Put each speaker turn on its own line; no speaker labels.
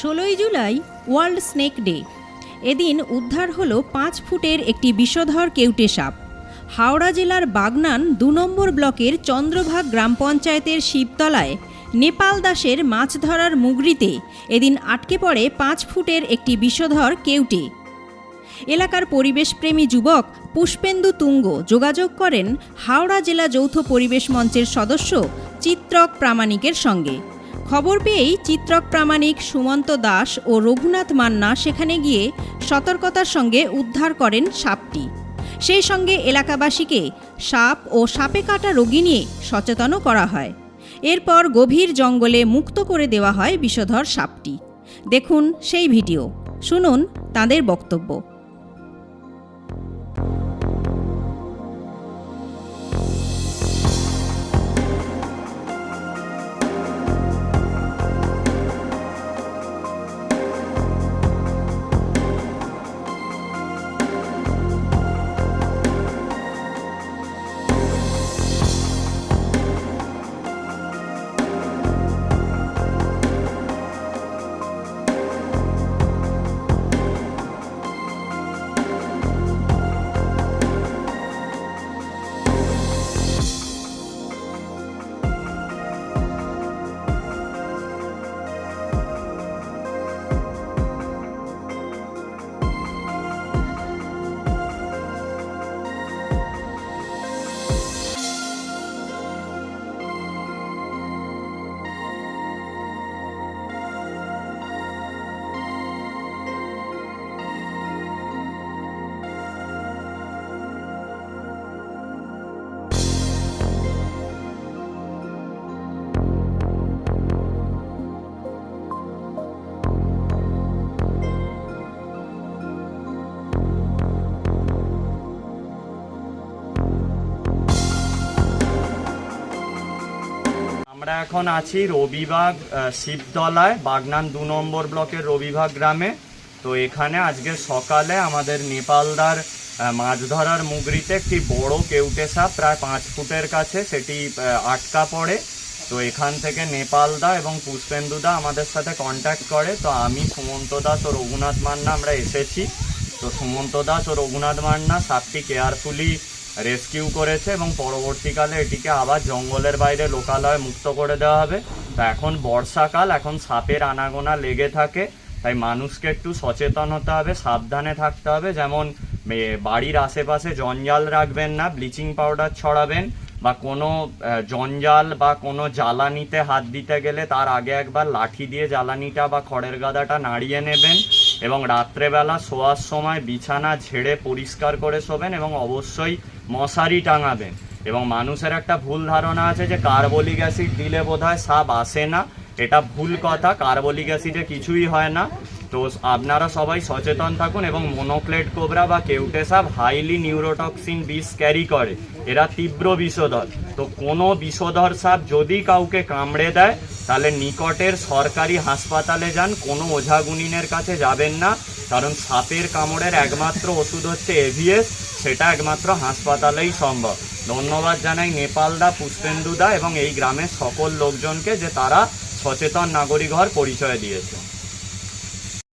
ষোলোই July world snake day. এদিন উদ্ধার হলো পাঁচ ফুটের একটি বিষধর কেউটে সাপ। হাওড়া জেলার বাগনান দু নম্বর ব্লকের চন্দ্রভাগ গ্রাম পঞ্চায়েতের শিবতলায় নেপাল দাসের মাছ ধরার মুগরিতে এদিন আটকে পড়ে পাঁচ ফুটের একটি বিষধর কেউটে। এলাকার পরিবেশপ্রেমী যুবক পুষ্পেন্দু তুঙ্গ যোগাযোগ করেন হাওড়া জেলা যৌথ পরিবেশ মঞ্চের সদস্য চিত্রক প্রামাণিকের সঙ্গে। খবর পেয়েই চিত্রক প্রামাণিক সুমন্ত দাস ও রঘুনাথ মান্না সেখানে গিয়ে সতর্কতার সঙ্গে উদ্ধার করেন সাপটি। সেই সঙ্গে এলাকাবাসীকে সাপ ও সাপে কাটা রোগী নিয়ে সচেতনও করা হয়। এরপর গভীর জঙ্গলে মুক্ত করে দেওয়া হয় বিষধর সাপটি। দেখুন সেই ভিডিও। শুনুন তাদের বক্তব্য।
আমরা এখন আছি রবিবাগ শিবতলায় বাগনান দু নম্বর ব্লকের রবিভাগ গ্রামে। তো এখানে আজকে সকালে আমাদের নেপালদার মাছ ধরার মুগরিতে একটি বড় কেউটে সাপ প্রায় পাঁচ ফুটের কাছে সেটি আটকা পড়ে। তো এখান থেকে নেপালদা এবং পুষ্পেন্দুদা আমাদের সাথে কন্ট্যাক্ট করে। তো আমি সুমন্ত দাস ও রঘুনাথ মান্না, আমরা এসেছি। তো সুমন্ত দাস ও রঘুনাথ মান্না, সাপটি কেয়ারফুলি রেস্কিউ করেছে এবং পরবর্তীকালে এটিকে আবার জঙ্গলের বাইরে লোকালয়ে মুক্ত করে দেওয়া হবে। তা এখন বর্ষাকাল, এখন সাপের আনাগোনা লেগে থাকে, তাই মানুষকে একটু সচেতন হতে হবে, সাবধানে থাকতে হবে। যেমন বাড়ির আশেপাশে জঞ্জাল রাখবেন না, ব্লিচিং পাউডার ছড়াবেন বা কোনো জঞ্জাল বা কোনো জ্বালানিতে হাত দিতে গেলে তার আগে একবার লাঠি দিয়ে জ্বালানিটা বা খড়ের গাদাটা নাড়িয়ে নেবেন এবং রাত্রেবেলা শোয়ার সময় বিছানা ঝেড়ে পরিষ্কার করে শোবেন এবং অবশ্যই মশারি টাঙাবেন এবং মানুষের একটা ভুল ধারণা আছে যে কার্বলিক অ্যাসিড দিলে বোধহয় সাপ আসে না। এটা ভুল কথা, কার্বলিক অ্যাসিডে কিছুই হয় না। তো আপনারা সবাই সচেতন থাকুন এবং মনোক্লেট কোবরা বা কেউটে সাপ হাইলি নিউরোটক্সিন বিষ ক্যারি করে। এরা তীব্র বিষধর। তো কোনো বিষধর সাপ যদি কাউকে কামড়ে দেয়, তাহলে নিকটের সরকারি হাসপাতালে যান, কোনো ওঝাগুনিনের কাছে যাবেন না। কারণ সাপের কামড়ের একমাত্র ওষুধ হচ্ছে এভিএস সেটা একমাত্র হাসপাতালেই সম্ভব। ধন্যবাদ জানাই নেপালদা পুষ্পেন্দুদা এবং এই গ্রামের সকল লোকজনকে যে তারা সচেতন নাগরিক হওয়ার পরিচয় দিয়েছে।